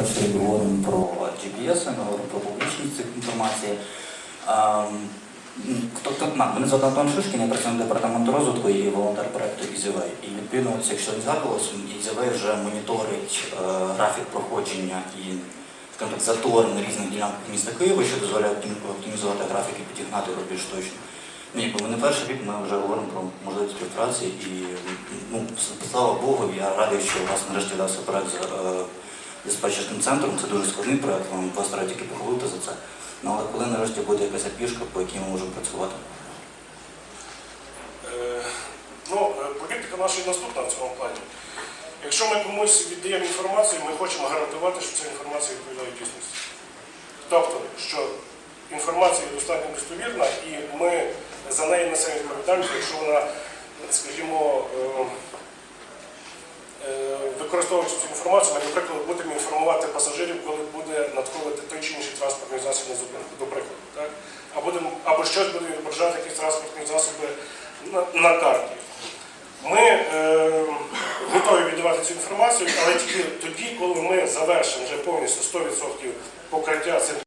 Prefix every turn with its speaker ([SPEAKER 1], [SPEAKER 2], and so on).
[SPEAKER 1] першу чергу говоримо про GPS, ми говоримо про публічність цих інформації. Ем, Тобто, мене звати Антон Шишкін, я працюю на департаменту розвитку і волонтер проекту EasyWay. І відповідно, якщо не згадувалося, EasyWay вже моніторить е, графік проходження і скажімо так, затори на різних ділянках міста Києва, що дозволяє оптимізувати графік і підігнати його більш точно. Ну, якби ми не перший рік ми вже говоримо про можливість співпраці і ну, слава Богу, я радий, що у вас нарешті вдався проект диспетчерським центром. Це дуже складний проект, вам треба тільки похвалити за це. Ну, але коли нарешті буде якась пішка, по якій ми можемо працювати.
[SPEAKER 2] Е, Ну, е, політика наша і наступна в цьому плані. Якщо ми комусь віддаємо інформацію, ми хочемо гарантувати, що ця інформація відповідає дійсності. Тобто, що інформація достатньо достовірна, і ми за неї несемо відповідальність, якщо вона, скажімо, е, використовуючи цю інформацію, ми, наприклад, будемо інформувати пасажирів, коли буде надходити той чи інший транспортний засіб на зупинку, до прикладу. Так? Будемо- або щось буде відображати якісь транспортні засоби на, на карті. Ми е, готові віддавати цю інформацію, але тільки тоді, коли ми завершимо вже повністю 100% покриття цим